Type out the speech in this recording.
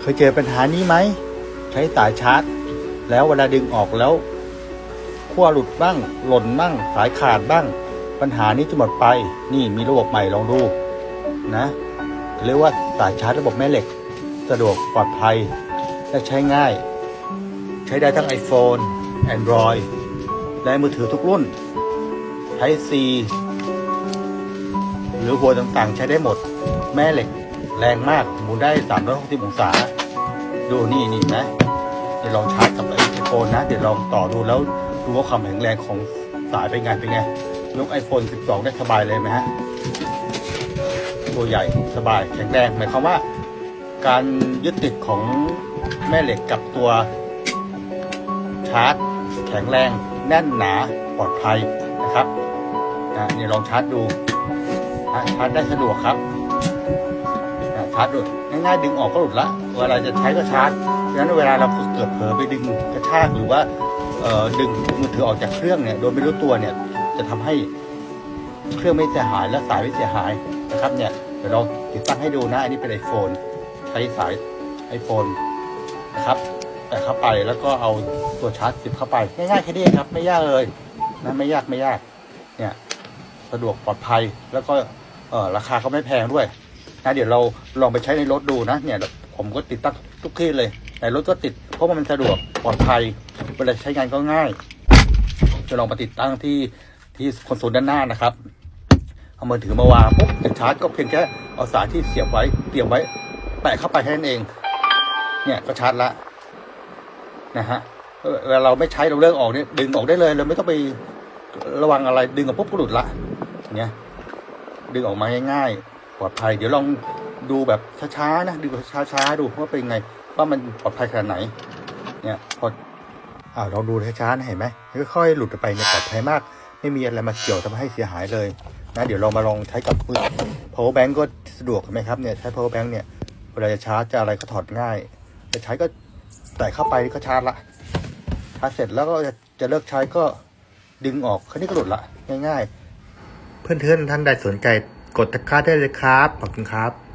เคยเจอปัญหานี้ไหม ใช้สายชาร์จ แล้วเวลาดึงออกแล้วขั้วหลุดบ้าง หล่นบ้าง สายขาดบ้าง ปัญหานี้จะหมดไป นี่มีระบบใหม่ลองดูนะเรียกว่าสายชาร์จระบบแม่เหล็ก สะดวกปลอดภัย และใช้ง่าย ใช้ได้ทั้ง iPhone Android และมือถือทุกรุ่นใช้ C หรือหัวต่างๆ ใช้ได้หมด แม่เหล็ก แรงมากหมุนได้360องศา ดูนี่นี่นะเดี๋ยวลองชาร์จกับไอโฟนนะ เดี๋ยวลองต่อดูแล้วดูว่าความแข็งแรงของสายเป็นไงเป็นไงยก iPhone 12 ได้สบายเลยไหมฮะตัวใหญ่สบายแข็งแรงหมายความว่า การยึดติดของแม่เหล็กกับตัว ชาร์จ แข็งแรงแน่นหนาปลอดภัยนะครับนะนี่ลองชาร์จดูชาร์จได้สะดวกครับาร์จดูง่ายๆดึงออกก็หลุดละเวลาจะใช้ก็ชาร์จดังนั้นเวลาเราเกิดเผลอไปดึงกระชากหรือว่าดึงมือถือออกจากเครื่องเนี่ยโดยไม่รู้ตัวเนี่ยจะทำให้เครื่องไม่เสียหายและสายไม่เสียหายนะครับเนี่ยเดี๋ยวเราติดตั้งให้ดูนะอันนี้เป็น iPhone ใช้สาย iPhone นะครับแต่เข้าไปแล้วก็เอาตัวชาร์จสิบเข้าไปง่ายๆแค่นี้ครับ ไม่ยากเลยนะไม่ยากไม่ยาก เนี่ย สะดวกปลอดภัยแล้วก็เออราคาก็ไม่แพงด้วย นะเดี๋ยวเราลองไปใช้ในรถดูนะเนี่ยผมก็ติดตั้งทุกที่เลย ในรถก็ติดเพราะว่ามันสะดวกปลอดภัยเวลาใช้งานก็ง่าย จะลองมาติดตั้งที่ที่คอนโซลด้านหน้านะครับเอามือถือมาวางปุ๊บจะชาร์จก็เพียงแค่เอาสายที่เสียบไว้เตรียมไว้แปะเข้าไปแค่นั้นเอง เนี่ยก็ชาร์จละนะฮะเออเวลาเราไม่ใช้เราเลิกออกเนี่ยดึงออกได้เลยเราไม่ต้องไประวังอะไรดึงออกปุ๊บก็หลุดละเนี่ยดึงออกมาง่ายๆ ปลอดภัย เดี๋ยวลองดูแบบช้าๆนะดูช้าๆดูว่าเป็นไง ว่ามันปลอดภัยขนาดไหน เนี่ยพออ่าลองดูช้าๆนะเห็นไหมค่อยๆหลุดไปเนี่ยปลอดภัยมาก ไม่มีอะไรมาเกี่ยวทำให้เสียหายเลยนะเดี๋ยวเรามาลองใช้กับมือ power bank ก็สะดวกไหมครับเนี่ยใช้ power bank เนี่ยเวลาจะชาร์จจะอะไรก็ถอดง่ายจะใช้ก็ใส่เข้าไปก็ชาร์จละชาร์จเสร็จแล้วก็จะจะเลิกใช้ก็ดึงออกแค่นี้ก็หลุดละง่ายๆ เพื่อนๆท่านใดสนใจ กดตะกร้าได้เลยครับ ขอบคุณครับ